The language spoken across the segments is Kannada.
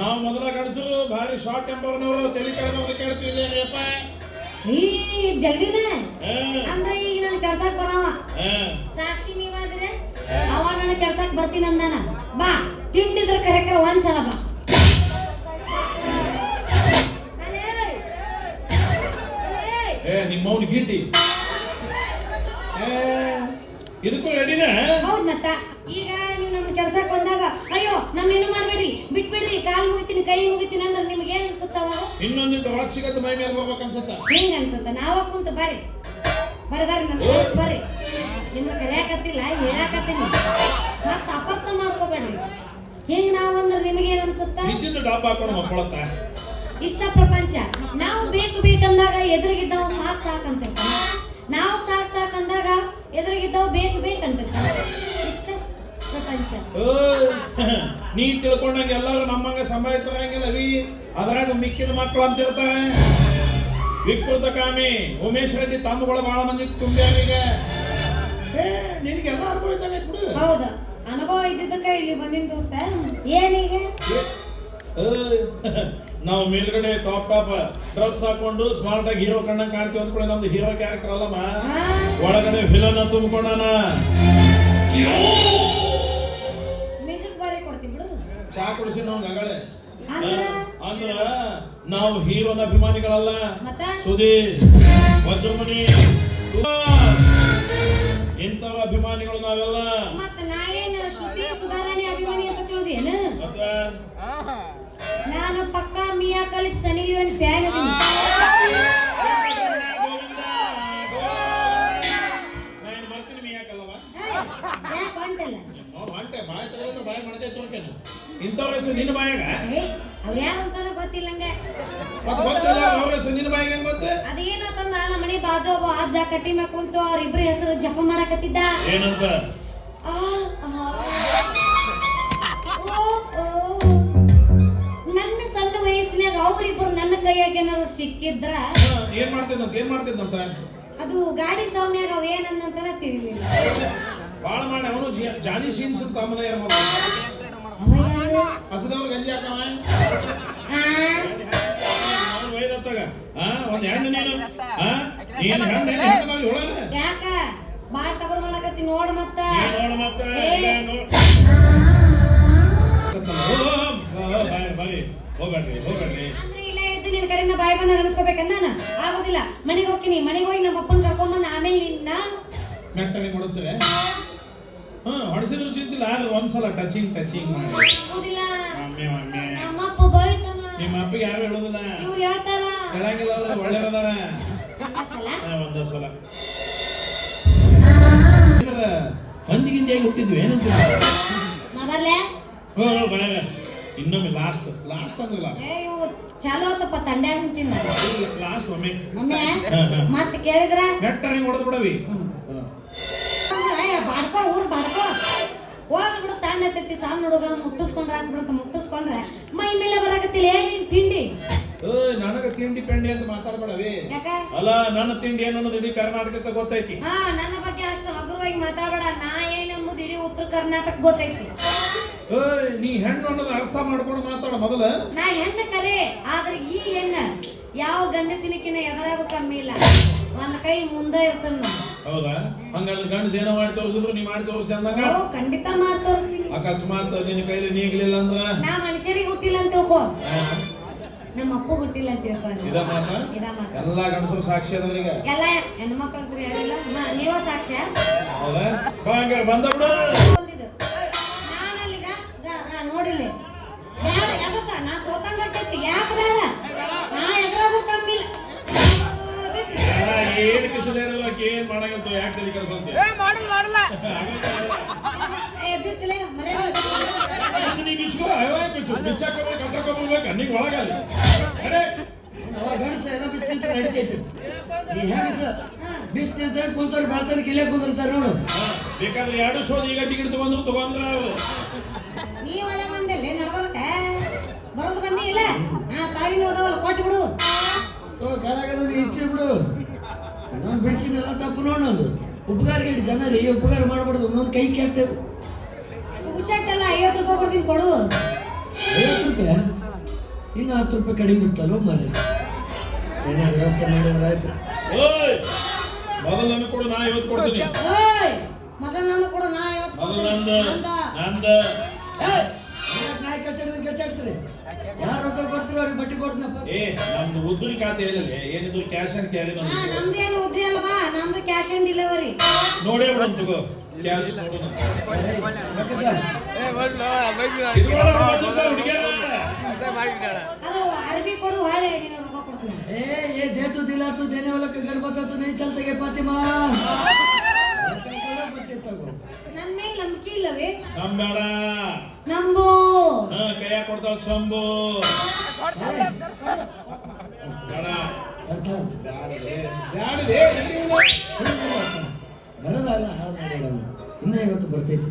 ನಾವು ಮೊದಲ ಗಂಡಸರು ಭಾರಿ ಶಾರ್ಟ್ ಎಂಬವನು ತಲೆ ಕೆಳಗೆ ಕೇಳ್ತೀವಿ ಅಪ್ಪ ಈ ಜಲ್ದಿನೇ? ಅಂದ್ರೆ ಈಗ ನನ್ ಕೆಲ್ಸಕ್ ಬರವ. ಸಾಕ್ಷಿ ನೀವಾದ್ರೆ ಅವ ನನ್ನ ಕೆಲ್ಸಕ್ ಬರ್ತೀನಿ ಅಂದಾನ. ಬಾ ತಿಂಡಿದ್ರ ಕರೆಕ್ಟ್ ಒಂದ್ಸಲ ಬಾ. ಏ ನಿಮ್ಮವ್ನ ಏ ಇದಕ್ಕೂ ರೆಡಿನ ಹೌದ್ ಮತ್ತ. ಈಗ ನೀವು ಕೆಲ್ಸಕ್ಕೆ ಕೆಲ್ಸಕ್ ಬಂದಾಗ ಅಯ್ಯೋ ನಮ್ಮೇನು ಮಾಡ್ಬೇಡ್ರಿ ಬಿಟ್ಬಿಡ್ರಿ ಕಾಲ್ ಮುಗಿತೀನಿ ಕೈ ಮುಗಿತೀನಿ ಅಂದ್ರೆ ನಿಮ್ಗೆ ಏನ್ ಅನ್ಸುತ್ತಾವ ಇನ್ನೊಂದು ರಾಕ್ ಸಿಗತ್ತೆ ಮೈ ಮೇಲೆ ಹೋಗ್ಬೇಕು ಅನ್ಸತ್ತ? ಹೆಂಗ ಅನ್ಸುತ್ತ? ನಾವ ಕುಂತ ಬರ್ರಿ. ಬರ್ರಿ ಬರ್ರಿ ನಮ್ಮ ಕೆಲ್ಸ ಬರ್ರಿ. ನಿಮ್ಗೆ ಕರೆಯಕತ್ತಿಲ್ಲ ಹೇಳಕತ್ತೀನಿ. ಮತ್ತ ಅಪರ್ಥ ಮಾಡ್ಕೋಬೇಡ್ರಿ. ಹೆಂಗ್ ನಾವ್ ಅಂದ್ರೆ ನಿಮಗೇನ್ ಅನ್ಸುತ್ತ? ಇದ್ದಿದ್ದು ಡಾಬ್ ಹಾಕೊಂಡು ಮಕ್ಕಳತ್ತ ಇಷ್ಟ ಪ್ರಪಂಚ. ನಾವು ಬೇಕು ಬೇಕಂದಾಗ ಎದುರಿಗಿದ್ದವ ಸಾಕ್ ಸಾಕ್ ಅಂತ ನಾವು ಸಾಕ್ ಸಾಕ್ ಅಂದಾಗ ಎದುರಿಗಿದ್ದವ ಬೇಕು ಬೇಕು ಇಷ್ಟ ಪ್ರಪಂಚ ನೀ ತಿಳ್ಕೊಂಡಂಗೆ ಎಲ್ಲರೂ ನಮ್ಮಂಗೆ ಸಂಭಾವಿತರಂಗಿಲ್ಲ ವಿ. ಅದ್ರಾಗ ಮಿಕ್ಕಿದ ಮಕ್ಕಳು ಅಂತ ಇರ್ತಾರೆ ವಿಕೃತ ಕಾಮಿ. ಉಮೇಶ್ ರೆಡ್ಡಿ ತಮ್ಮಗಳು ಬಹಳ ಮಂದಿ ತುಂಬ್ಯಾರ ಈಗ ಏ ನಿನಗೆಲ್ಲ ಅನುಭವ ಇದ್ದಂಗೆ ಬಿಡು. ಹೌದು. ಅನುಭವ ಇದ್ದಿದ್ದಕ್ಕೆ ಇಲ್ಲಿ ಬಂದಿನ ದೋಸ್ತ. ಏನೀಗ ನಾವು ಮೇಲ್ಗಡೆ ಟಾಪ್ ಟಾಪ್ ಡ್ರೆಸ್ ಹಾಕೊಂಡು ಸ್ಮಾರ್ಟ್ ಆಗಿ ಹೀರೋ ಕಣ್ಣಂಗೆ ಕಾಣ್ತೀವಿ ಅಂದ್ಕೊಳ್ಳಿ ನಮ್ದು ಹೀರೋ ಕ್ಯಾರೆಕ್ಟರ್ ಅಲ್ಲಮ್ಮ. ಒಳಗಡೆ ವಿಲನ್ ತುಂಬಿಕೊಂಡಾನ. ಕುಡಿಸಿ ನಾವು ಗಗಳೇ. ಅಂದ್ರ? ನಾವು ಹೀರೋನ ಅಭಿಮಾನಿಗಳಲ್ಲ. ಸುದೀಶ್ ವಜ್ರಮಣಿ ಇಂಥವ ಅಭಿಮಾನಿಗಳು ನಾವೆಲ್ಲ. ನಾನು ಪಕ್ಕಾ ಮಿಯಾ ಕಲಿಪ್ ಸನಿ ಫ್ಯಾನ್ ಫ್ಯಾನ್ ಇಂಥವ್ರ ಹೆಸರು ನಿನ್ನ ಬಾಯಾಗ? ಅಂತಾನ ಗೊತ್ತಿಲ್ಲಂಗ ಮತ್ತೆ ಗೊತ್ತಿಲ್ಲ ಅವ್ರ ಹೆಸರು ನಿನ್ನ ಬಾಯಿಗೆ ಹೆಂಗ್ ಬಂತೆ ಅದೇನಂತಂದ್ರ ನಮ್ಮ ಮನೆ ಬಾಜು ಒಬ್ಬ ಅಜ್ಜ ಕಟ್ಟಿ ಮ್ಯಾಗ ಕುಂತು ಅವ್ರಿಬ್ರ ಹೆಸರು ಜಪ ಮಾಡಕತ್ತಿದ್ದ. ಏನಂತ. ನನ್ನ ಸಣ್ಣ ವಯಸ್ಸಿನಾಗ ಅವ್ರಿಬ್ರು ನನ್ನ ಕೈಯಾಗ ಏನಾದ್ರು ಸಿಕ್ಕಿದ್ರ? ಏನು ಮಾಡ್ತಿದ್ದಂತ ಏನ್ ಮಾಡ್ತಿದ್ದಂತ? ಅದು ಗಾಡಿ ಸೌಮ್ಯಾಗ ಅವ ಏನಂದಂತಾನ ತಿಳಿಲಿಲ್ಲ. ಬಾಳ ಮಾಡಿ ಅವನು ಜಾನಿ ಸೀನ್ಸ್ ಅಂತ ಹಸದವ್ರ ಗಂಜಿ ಹಾಕವ ಒಂದ್ ಹೆಣ್ಣು ನೀನು ನೀನು ಹೆಣ್ಣು ಹೆಣ್ಣು ಮಾಡಿ ಯಾಕ ಬಾಳ್ ಕಬರ್ ಮಾಡಕತ್ತಿ ನೋಡ್ ಮತ್ತ ನೋಡು ಮತ್ತೆ ಬಾಯ್ ಬಾಯ್ ಹೋಗ್ಬೇಡ್ರಿ ಹೋಗ್ಬೇಡ್ರಿ ಅಂದ್ರೆ ಇಲ್ಲ ಎದ್ದು ನಿನ್ ಕಡೆಯಿಂದ ಬಾಯಿ ಬಂದ ಅನಿಸ್ಕೋಬೇಕನ್ನ ನಾನು ಆಗೋದಿಲ್ಲ ಮನೆಗೆ ಹೋಗ್ತೀನಿ ಮನೆಗೆ ಹೋಗಿ ನಮ್ಮ ಅಪ್ಪನ ಕರ್ಕೊಂಬಂದು ಆಮೇಲೆ ನಿನ್ನ ಹೊಡಿಸ್ತೀವಿ ಹಾ ಹೊಡಿಸಿದ್ರು ಚಿಂತಿಲ್ಲ ಆದ್ರೆ ಒಂದ್ಸಲ ಟಚಿಂಗ್ ಟಚಿಂಗ್ ಮಾಡಿ. ಆಗೋದಿಲ್ಲ ಒಮ್ಮೆ ಒಮ್ಮೆ ನಮ್ಮಪ್ಪ ಬೈತಾನ. ನಿಮ್ಮ ಅಪ್ಪಗೆ ಯಾರು ಹೇಳೋದಿಲ್ಲ. ಇವ್ರು ಹೇಳ್ತಾರ. ಹೇಳಂಗಿಲ್ಲ ಅವ್ರು ಒಳ್ಳೆಯದಾರ ಒಂದೇ ಸಲ ಹಂದಿಗಿಂದ ಹೇಗೆ ಹುಟ್ಟಿದ್ವಿ ಏನಂತ ಇನ್ನೊಮ್ಮೆ ಲಾಸ್ಟ್ ಲಾಸ್ಟ್ ಅಂದ್ರೆ ಲಾಸ್ಟ್ ಚಾಲು ಆತಪ್ಪ ತಂಡ್ಯಾಗ ನಿಂತಿನ ಲಾಸ್ಟ್ ಒಮ್ಮೆ. ಮತ್ತೆ ಕೇಳಿದ್ರ? ನೆಟ್ಟ ಹಿಂಗೆ ಹೊಡೆದು ಬಿಡವಿ ಬಾಡ್ಕೋ ಊರು ಬಾಡ್ಕೋ ಹೋಗ್ಬಿಡು ತಾಂಡ ಸಾಲ್ ಸಣ್ಣ ಹುಡುಗ ಮುಟ್ಟಿಸ್ಕೊಂಡ್ರ ಬಿಡತ್ತ ಮುಟ್ಟಿಸ್ಕೊಂಡ್ರೆ ಮೈ ಮೇಲೆ ಬರಾಕತ್ತಿಲ್ಲ ಏನ್ ನಿನ್ ತಿಂಡಿ? ನನಗ ತಿಂಡಿ ಪೆಂಡಿ ಅಂತ ಮಾತಾಡ್ಬೇಡವಿ. ಅಲ್ಲ ನನ್ನ ತಿಂಡಿ ಏನು ಅನ್ನೋದು ಇಡೀ ಕರ್ನಾಟಕಕ್ಕೆ ಗೊತ್ತೈತಿ. ಹಾ ನನ್ನ ಬಗ್ಗೆ ಅಷ್ಟು ಹಗುರವಾಗಿ ಮಾತಾಡಬೇಡ ನಾ ಏನೆಂಬುದು ಇಡೀ ಉತ್ತರ ಕರ್ನಾಟಕ ಗೊತ್ತೈತಿ. ನೀ ಹೆಣ್ಣು ಅನ್ನೋದು ಅರ್ಥ ಮಾಡ್ಕೊಂಡು ಮಾತಾಡ ಮೊದಲು. ನಾ ಹೆಣ್ಣು ಕರೆ ಆದ್ರೆ ಈ ಹೆಣ್ಣ ಯಾವ ಗಂಡಸಿನಕಿನ ಎದರಾಗೂ ಕಮ್ಮಿ ಇಲ್ಲ. ಒಂದ್ ಕೈ ಮುಂದೆ ಇರ್ತಾನ. ಹೌದಾ? ಹಂಗಲ್ಲ ಗಂಡಸ ಏನೋ ಮಾಡಿ ತೋರಿಸಿದ್ರು ನೀ ಮಾಡಿ ತೋರಿಸ್ದೆ ಅಂದಂಗ? ಖಂಡಿತ ಮಾಡಿ ತೋರಿಸ್ತೀನಿ. ಅಕಸ್ಮಾತ್ ನಿನ್ನ ಕೈಲಿ ನೀಗ್ಲಿಲ್ಲ ಅಂದ್ರ? ನಾ ಮನುಷ್ಯರಿಗೆ ಹುಟ್ಟಿಲ್ಲ ಅಂತ ತಿಳ್ಕೊ. ನಮ್ಮ ಅಪ್ಪ ಹುಟ್ಟಿಲ್ಲ ಅಂತ ತಿಳ್ಕೊ ಇದ ಮಾತ? ಇದ ಮಾತು. ಎಲ್ಲಾ ಗಂಡಸರು ಸಾಕ್ಷಿ ಅದ್ರೀಗ ಎಲ್ಲ ಹೆಣ್ಮಕ್ಳು ಅಂತ ಯಾರಿಲ್ಲ. ಮ- ನೀವ ಸಾಕ್ಷ್ಯ ಹೌದಾ? ಬಾ ಹಂಗಾರೆ ಬಂದ ಬಿಡು. ಬಂದಿದ್ದು. ನಾನಲ್ಲಿಗ ಗ- ಗ- ನೋಡಿಲ್ಲಿ. ಬ್ಯಾಡ ನಾ ಸೋತಂಗ ಯಾಕೆ ಬೇಡ? ಏನ್ ಕಿಸದೇ ಇರಲ್ಲ ಆಕಿ ಏನ್ ಮಾಡಂಗಂತ ಯಾಕೆ ತಲೆ ಕೆಡಿಸ್ಕೊಂತಿ? ಏ ಬಿಸಿಲೆ ಮರೆ ನೀ ಅಯ್ಯೋ ಬಿಚ್ಚು? ಬಿಚ್ಚಾಕ ಕಟ್ಟಕ ಬರ್ಬೇಕು ನೀಗ್ ಒಳಗಲ್ಲ ಅರೆ. ನಡಿತೈತಿ. ಈ ಹೆಂಗಸ ಬೆಳ್ತಾನೆ ಕಿಲೆ ಕುಂದಿರ್ತಾರ ನೋಡು. ಬೇಕಾದ್ರೆ ಎರಡು ಶೋಧ ಈಗ ಟಿಕೆಟ್ ತಗೊಂಡ್ರು ತಗೊಂಡ್ರ ನೀ ಒಳ್ಳೆ ಬಂದಿಲ್ಲ ಬರೋದು ಬನ್ನಿ ಇಲ್ಲ? ಆ ತಾಯಿನೂ ಅದಾವಲ್ಲ ಕೊಟ್ಟು ಬಿಡು ಓ ಕಲಾಗದ ಇಟ್ಟಿ ಬಿಡು. ನಾನು ಎಲ್ಲ ತಪ್ಪು ನೋಡೋದು ಉಪಕಾರ ಹೇಳಿ ಜನರು ಈ ಉಪಕಾರ ಮಾಡಬಾರ್ದು ಒಂದೊಂದು ಕೈ ಕೆಟ್ಟವು ಮುಗಿಸಟ್ಟಲ್ಲ ಐವತ್ತು ರೂಪಾಯಿ ಕೊಡ್ತೀನಿ ಕೊಡು. ಇನ್ನು ಹತ್ತು ರೂಪಾಯಿ ಕಡಿಮೆ ಬಿಟ್ಟಲ್ಲ ಮನೆ ಏನಾರು ವ್ಯವಸ್ಥೆ ಮಾಡಿದ್ರೆ ಆಯ್ತು. ಓಯ್! ಮೊದಲು ಕೂಡ ಕೊಡು ನಾ ಇವತ್ತು ಕೊಡ್ತೀನಿ. ಓಯ್! ಮೊದಲು ನನ್ನ ಕೂಡ ನಾ ಇವತ್ತು ಮೊದಲು ನಂದು ನಂದ. ನಂದು. ಏಯ್! ಯಾಕ್ ನಾಯಿ ಕಚ್ಚಾಡ್ತೀನಿ ಕಚ್ಚಾಡ್ತೀರಿ. ಯಾರು ರೊಕ್ಕ ಕೊಡ್ತೀರೋ ಅವ್ರಿಗೆ ಬಟ್ಟಿ ಕೊಡ್ತೀನಪ್ಪ ಏ ನಮ್ದು ಉದ್ರಿ ಖಾತೆ ಹೇಳಿಲ್ಲ ಏನಿದ್ರು ಕ್ಯಾಶ್ ಅಂಡ್ ಕ್ಯಾರಿ ಹಾ ನಮ್ದು ನಮ್ದೇನು ಉದ್ರಿ ಅಲ್ವಾ ನಮ್ದು ಕ್ಯಾಶ್ ಆನ್ ಡೆಲಿವರಿ ನೋಡೇ ಬಿಡೋಣ ತಗೋ ಕ್ಯಾಶ್ ನೋಡೋಣ ರೊಕ್ಕದ? ಇದ್ರೊಳಗೆ ಬಂದಿರ್ತಾರ ಹುಡುಗಿಯರ. ಅದು ಅರಬಿ ಕೊಡು ಹೊಳೆ ನೀನು ರೊಕ್ಕ ಕೊಡ್ತೀನಿ ए ये दे तू दिला तू देने वाला का घर बता तो नहीं चलते के फातिमा ನನ್ನ ಮೇಲೆ ನಂಬಿಕೆ ಇಲ್ಲವೇ ನಂಬೇಡ ನಂಬು ಹಾ ಕೈಯಾಗ ಕೊಡ್ತಾಳ ಚಂಬು ಬರೋದಲ್ಲ ಹಾಳು ಬರ್ತೈತಿ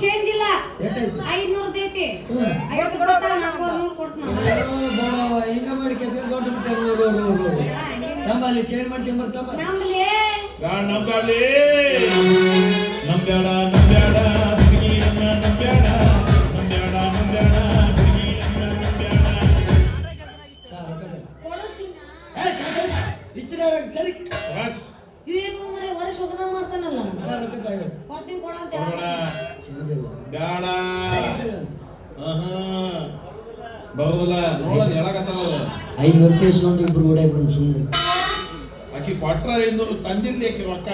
ಚೇಂಜ್ ಇಲ್ಲ ಐದ್ನೂರ್ ದೊಡ್ಡ ಚೇಂಜ್ ಮಾಡಿಸಿ ಬರ್ತಮ್ಮ. ನಂಬ್ಯಾಡ ನಂಬ್ಯಾಡ ವರ್ಷ ಮಾಡ್ತಾನಲ್ಲ. ಕೊಡ್ತೀನಿ ಕೊಡ ಅಂತ. ಬ್ಯಾಡ. ಬರೋದಿಲ್ಲ. ನೋಡೋದು ಐನೂರು ರೂಪಾಯಿ ಇಸ್ಕೊಂಡು ಇಬ್ರು ಓಡೇ ಬಿಡು ಸುಮ್ಮನೆ ಆಕಿ ಕೊಟ್ರ ಐನೂರು ತಂದಿರ್ಲಿ ಆಕಿ ರೊಕ್ಕ.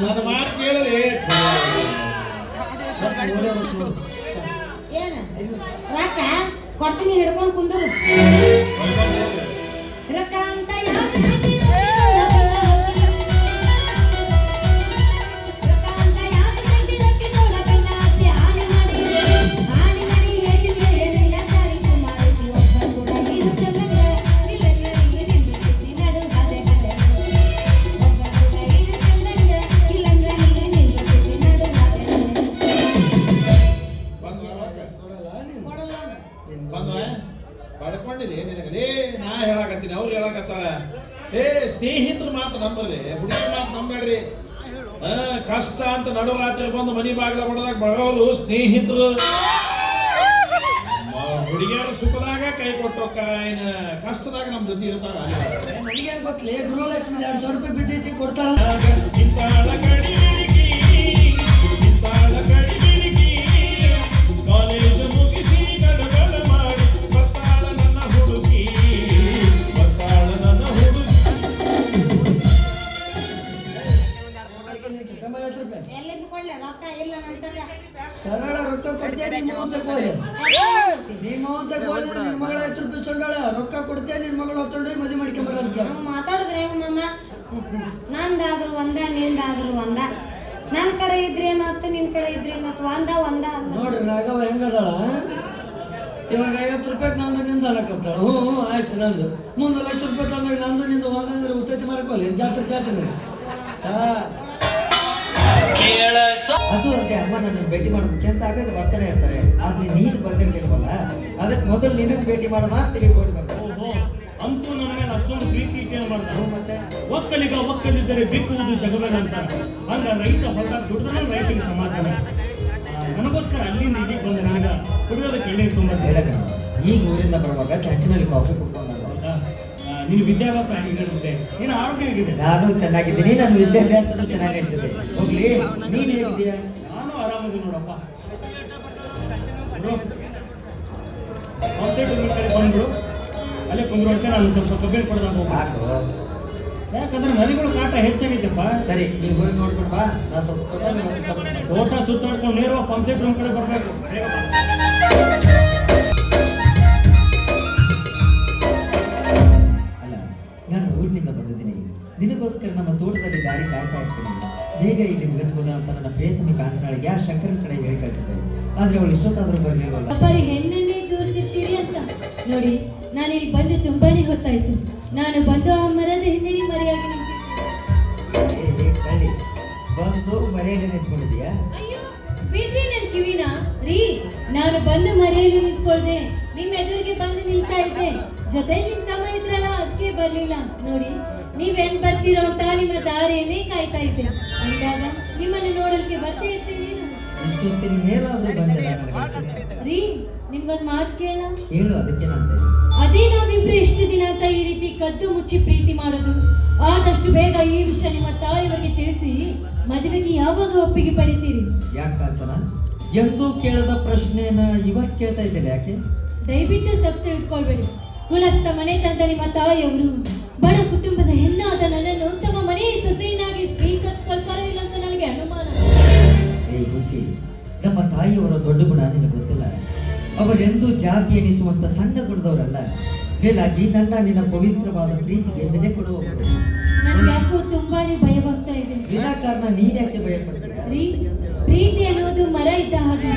ನನ್ನ ಮಾತು ಕೇಳಲಿ ಏನ? ರೊಕ್ಕ? ಕೊಡ್ತೀನಿ ಹಿಡ್ಕೊಂಡು ಕುಂದ್ರು. ರೊಕ್ಕ? ಕಷ್ಟ ರಾತ್ರಿ ಬಂದು ಮನಿ ಬಾಗಿಲ ಹೊಡೆದಾಗ ಬರೋರು ಸ್ನೇಹಿತರು. ಹುಡುಗಿಯರ ಸುಖದಾಗ ಕೈ ಕೊಟ್ಟೋಕ ಏನ ಕಷ್ಟದಾಗ ನಮ್ ಜೊತೆ ಇರ್ತಾರ. ನನಗೇನು ಗೊತ್ತಲೇ ಗೃಹಲಕ್ಷ್ಮಿ ಎರಡು ಸಾವಿರ ರೂಪಾಯಿ ಬಿದ್ದೈತಿ ಕೊಡ್ತಾಳ. ಎಲ್ಲಿಂದ ಕೊಡ್ಲೆ ರೊಕ್ಕ ಇಲ್ಲ ನಂತರ ಸರಳ ರೊಕ್ಕ ಕೊಡ್ತೇನೆ ನಿಮ್ಮ ಮೌತಕ್ಕೆ ಹೋದೆ. ನಿಮ್ಮ ಮೌತಕ್ಕೆ ಹೋದೆ ನಿಮ್ಮ ಮಗಳ ಹತ್ತು ರೂಪಾಯಿ ಸೊಂಡಾಳ ರೊಕ್ಕ ಕೊಡ್ತೇನೆ ನಿಮ್ಮ ಮಗಳು ಹೊತ್ತೊಂಡು ಮದುವೆ ಮಾಡ್ಕೊಂಬರೋದಕ್ಕೆ ನಾವು ಮಾತಾಡಿದ್ರೆ ಹೆಂಗ್ ಮಮ್ಮ ನಂದಾದ್ರು ಒಂದ ನಿಂದಾದ್ರು ಒಂದ. ನನ್ನ ಕಡೆ ಇದ್ರೆ ಏನಾಯ್ತು ನಿನ್ ಕಡೆ ಇದ್ರೆ ಏನಾಯ್ತು ಒಂದ ಒಂದ. ಅಂದ. ನೋಡ್ರಿ ರಾಘವ ಹೆಂಗದಾಳ ಇವಾಗ ಐವತ್ತು ರೂಪಾಯಿ ನಂದು ನಿಂದ ಅನ್ನಕತ್ತಾಳ ಹ್ಞೂ ಹ್ಞೂ ಆಯ್ತು ನಂದು. ಮುಂದೆ ಲಕ್ಷ ರೂಪಾಯಿ ತಂದಾಗ ನಂದು ನಿಂದು ಒಂದಂದ್ರೆ ಉತ್ತೈತಿ ಮಾರ್ಕೋಲಿ ಜಾತ್ರೆ ಜಾತ್ರೆ. ಅದು ಅದೇ ಅಮ್ಮ ನನ್ನ ಭೇಟಿ ಮಾಡಬೇಕು ಅಂತ ಆಗೋದು ಬರ್ತಾನೆ ಇರ್ತಾರೆ ಆದ್ರೆ ನೀನು ಬಂದಿರ್ಲಿಲ್ವಲ್ಲ ಅದಕ್ಕೆ ಮೊದಲು ನಿನಗೆ ಭೇಟಿ ಮಾಡೋ ಕೊಡ್ಬೇಕು ಓಹೋ ಅಂತೂ ನನ್ನ ಮೇಲೆ ಅಷ್ಟೊಂದು ಪ್ರೀತಿ ಇಟ್ಟೇನು ಮಾಡ್ತಾರೆ ಮತ್ತೆ? ಒಕ್ಕಲಿಗ ಒಕ್ಕಲಿದ್ದರೆ ಬಿಕ್ಕುವುದು ಜಗವೇನಂತ ಅಂದ ರೈತ ಹೊರಟ ದುಡಿದ್ರೆ ರೈತರಿಗೆ ಸಮಾಧಾನ. ನನಗೋಸ್ಕರ ಅಲ್ಲಿ ಇಲ್ಲಿಗೆ ಬಂದ ನನಗ ಕುಡಿಯೋದಕ್ಕೆ ತುಂಬ ಹೇಳಕ ಈಗ ಊರಿಂದ ಬರುವಾಗ ಕ್ಯಾಂಟೀನಲ್ಲಿ ಕಾಫಿ ಕುಡ್ಕೊಂಡು ನಿನ್ನ ವಿದ್ಯಾಭ್ಯಾಸ ಆಗಿರುತ್ತೆ ನೀನು ಆರೋಗ್ಯ ಆಗಿದೆ ನಾನು ಚೆನ್ನಾಗಿದ್ದೀನಿ ನನ್ನ ವಿದ್ಯಾಭ್ಯಾಸನೂ ಚೆನ್ನಾಗಿ ನಡೀತಿದೆ ಹೋಗ್ಲಿ. ನೀನು ಹೇಗಿದ್ದೀಯಾ? ನಾನು ಆರಾಮದಿ ನೋಡಪ್ಪ. ಬಂದ್ಬಿಡು. ಅಲ್ಲೇ ನಾನು ಸ್ವಲ್ಪ ಕಬ್ಬಿನ ಕೊಡ್ದಾಗ ಹೋಗ್ಬೇಕು ಯಾಕಂದ್ರೆ ನರಿಗಳು ಕಾಟ ಹೆಚ್ಚಾಗೈತಪ್ಪ. ಸರಿ ನೀವು ಹೋಗಿ ಬಾ ನಾ ಸ್ವಲ್ಪ. ತೋಟ ಸುತ್ತಾಡ್ಕೊಂಡು ನೇರವಾಗಿ ಪಂಪ್ಸೆಟ್ ರೂಮ್ ಕಡೆ ಬರಬೇಕು. ನಿನಗೋಸ್ಕರ ನಮ್ಮ ತೋಟದಲ್ಲಿ ದಾರಿ ಕಾಯ್ತಾ ಇರ್ತೀನಿ. ಬೇಗ ಇಲ್ಲಿ ಮುಗಿದ್ಬೋದು ಅಂತ ನನ್ನ ಪ್ರೇತಮಿ ಕಾಸನಾಳಿಗೆ ಆ ಶಂಕರ ಕಡೆ ಹೇಳಿ ಕಳಿಸಿದೆ. ಆದ್ರೆ ಅವಳು ಇಷ್ಟೊತ್ತಾದ್ರೂ ಬರಲಿಲ್ವಲ್ಲ? ಬರೀ ಹೆಣ್ಣನ್ನೇ ದೂರಿಸಿರ್ತೀರಿ ಅಂತ. ನೋಡಿ ನಾನು ಇಲ್ಲಿ ಬಂದು ತುಂಬಾನೇ ಹೊತ್ತಾಯ್ತು. ನಾನು ಬಂದು ಆ ಮರದ ಹಿಂದೆ ಮರೆಯಾಗಿ ಏ, ಬಂದು ಮರೆಯಲ್ಲಿ ನಿಂತ್ಕೊಂಡಿದ್ಯಾ ಅಯ್ಯೋ ಬಿಡ್ರಿ ನನ್ನ ಕಿವಿನ. ರೀ ನಾನು ಬಂದು ಮರೆಯಲ್ಲಿ ನಿಂತ್ಕೊಳ್ದೆ. ನಿಮ್ ಎದುರಿಗೆ ಬಂದು ನಿಲ್ತಾ ಇದ್ದೆ. ಜೊತೆ ನಿಮ್ ತಮ್ಮ ಇದ್ರಲ್ಲ ಅದಕ್ಕೆ ಬರ್ಲಿಲ್ಲ. ನೋಡಿ ನೀವೇನ್ ಬರ್ತೀರೋ ಅಂತ ನಿಮ್ಮ ದಾರಿಯನ್ನೇ ಕಾಯ್ತಾ ಇದ್ದೆ. ಅಂದಾಗ ನಿಮ್ಮನ್ನು ನೋಡಲಿಕ್ಕೆ ಬರ್ತಾ ಇರ್ತೀನಿ ರೀ ನಿಮ್ಗೊಂದ್ ಮಾತು ಕೇಳ. ಹೇಳು ಅದಕ್ಕೆ ಅದೇ ನಾವಿಬ್ರು ಎಷ್ಟು ದಿನ ಅಂತ ಈ ರೀತಿ ಕದ್ದು ಮುಚ್ಚಿ ಪ್ರೀತಿ ಮಾಡೋದು. ಆದಷ್ಟು ಬೇಗ ಈ ವಿಷಯ ನಿಮ್ಮ ತಾಯಿಯವರಿಗೆ ತಿಳಿಸಿ ಮದುವೆಗೆ ಯಾವಾಗ ಒಪ್ಪಿಗೆ ಪಡಿತೀರಿ? ಯಾಕೆ ಎಂದೂ ಕೇಳದ ಪ್ರಶ್ನೆಯನ್ನ ಇವತ್ತು ಕೇಳ್ತಾ ಇದ್ದೇನೆ ಯಾಕೆ? ದಯವಿಟ್ಟು ತಪ್ಪು ತಿಳ್ಕೊಳ್ಬೇಡಿ ಕುಲಸ್ಥ ಮನೆತನದ ನಿಮ್ಮ ತಾಯಿಯವರು ಬಡ ಕುಟುಂಬದ ಹೆಣ್ಣಾದ ನನ್ನನ್ನು ತಮ್ಮ ಮನೆ ಸೊಸೆಯನ್ನಾಗಿ ಸ್ವೀಕರಿಸ್ಕೊಳ್ತಾರೋ ಇಲ್ಲ ಅಂತ ನನಗೆ ಅನುಮಾನ. ಏ ತಮ್ಮ ನಮ್ಮ ತಾಯಿಯವರ ದೊಡ್ಡ ಗುಣ ನಿನಗೆ ಗೊತ್ತಿಲ್ಲ. ಅವರೆಂದೂ ಜಾತಿ ಎನಿಸುವಂತ ಸಣ್ಣ ಗುಣದವರಲ್ಲ. ಮೇಲಾಗಿ ನನ್ನ ನಿನ್ನ ಪವಿತ್ರವಾದ ಪ್ರೀತಿಗೆ ಬೆಲೆ ಕೊಡುವವರು. ನನಗೆ ಯಾಕೋ ತುಂಬಾನೇ ಭಯವಾಗ್ತಾ ಇದೆ. ವಿನಾಕಾರಣ ನೀನ್ಯಾಕೆ ಭಯ ಪಡ್ತೀಯ ಪ್ರೀತಿ ಅನ್ನೋದು ಮರ ಇದ್ದ ಹಾಗೆ.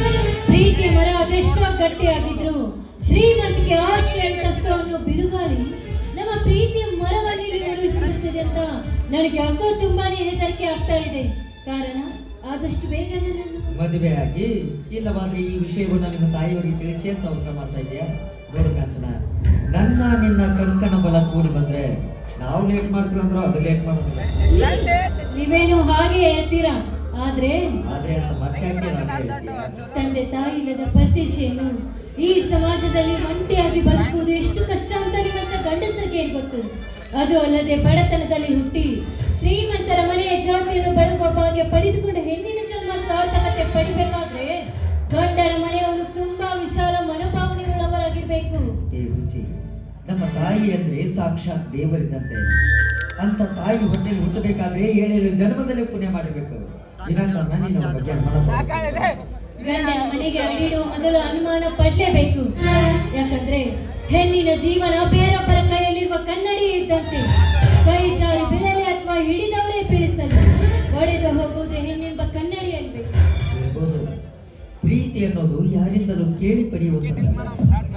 ಪ್ರೀತಿ ಮರ ಅದೆಷ್ಟೋ ಗಟ್ಟಿಯಾಗಿದ್ರು. ಶ್ರೀಮಂತಿಕೆ ಆಸ್ತಿ ತತ್ವವನ್ನು ಅನ್ನೋ ಬಿರುಗಾಳಿ ನಮ್ಮ ಪ್ರೀತಿಯ ಮರವನ್ನು ಇಲ್ಲಿ ಅಂತ ನನಗೆ ಯಾಕೋ ತುಂಬಾನೇ ಹೆದರಿಕೆ ಆಗ್ತಾ ಇದೆ. ಕಾರಣ ಆದಷ್ಟು ಬೇಗ ನನ್ನನ್ನು ಮದುವೆ ಆಗಿ ಇಲ್ಲವಾದ್ರೆ ಈ ವಿಷಯವನ್ನು ನಿಮ್ಮ ತಾಯಿಯವರಿಗೆ ತಿಳಿಸಿ ಅಂತ ಅವಸರ ಮಾಡ್ತಾ ಇದೆಯಾ ನೋಡು ಕಾಂಚನ ನನ್ನ ನಿನ್ನ ಕಂಕಣ ಬಲ ಕೂಡಿ ಬಂದ್ರೆ ನಾವು ಲೇಟ್ ಮಾಡ್ತೀವಿ ಅಂದ್ರೆ ಅದು ಲೇಟ್ ಮಾಡೋದಿಲ್ಲ. ನೀವೇನು ಹಾಗೆ ಹೇಳ್ತೀರಾ? ಆದ್ರೆ ಆದ್ರೆ ಅಂತ ಮತ್ತೆ ತಂದೆ ತಾಯಿ ಇಲ್ಲದ ಪರದೇಶಿಯನ್ನು ಈ ಸಮಾಜದಲ್ಲಿ ಒಂಟಿಯಾಗಿ ಬದುಕುವುದು ಎಷ್ಟು ಕಷ್ಟ ಅಂತ ನಿಮ್ಮ ಗಂಡಸರಿಗೆ ಏನ್ ಗೊತ್ತು. ಅದು ಅಲ್ಲದೆ ಬಡತನದಲ್ಲಿ ಹುಟ್ಟಿ ಶ್ರೀಮಂತರ ಮನೆಯ ಜಾತಿಯನ್ನು ಬದುಕುವ ಭಾಗ್ಯ ಪಡೆದುಕೊಂಡು ಹೆಣ್ಣಿನ ಜನ್ಮ ಸಾರ್ಥಕತೆ ಪಡಿಬೇಕಾದ್ರೆ ಗಂಡರ ಮನೆಯವರು ತುಂಬಾ ವಿಶಾಲ ಮನೋಭಾವನೆ ಉಳ್ಳವರಾಗಿರ್ಬೇಕು ನಮ್ಮ ತಾಯಿ ಅಂದ್ರೆ ಸಾಕ್ಷಾತ್ ದೇವರಿದ್ದಂತೆ. ಅಂತ ತಾಯಿ ಹೊಟ್ಟೆಗೆ ಹುಟ್ಟಬೇಕಾದ್ರೆ ಏಳೇಳು ಜನ್ಮದಲ್ಲಿ ಪುಣ್ಯ ಮಾಡಬೇಕು ಇದನ್ನ ನಾನು ಬಗ್ಗೆ. ಗಂಡನ ಮನೆಗೆ ಅಡಿಡುವ ಮೊದಲು ಅನುಮಾನ ಪಡ್ಲೇಬೇಕು. ಯಾಕಂದ್ರೆ ಹೆಣ್ಣಿನ ಜೀವನ ಬೇರೊಬ್ಬರ ಕೈಯಲ್ಲಿರುವ ಕನ್ನಡಿ ಇದ್ದಂತೆ, ಕೈ ಜಾರಿ ಬೀಳಲಿ ಅಥವಾ ಹಿಡಿದವರೇ ಬೀಳಿಸಲಿ ಒಡೆದು ಹೋಗುವುದು ಹೆಣ್ಣೆಂಬ ಕನ್ನಡಿಯಲ್ಬೇಕು ಇರ್ಬೋದು ಪ್ರೀತಿ ಅನ್ನೋದು ಯಾರಿಂದಲೂ ಕೇಳಿ ಪಡೆಯುವಂಥದ್ದಲ್ಲ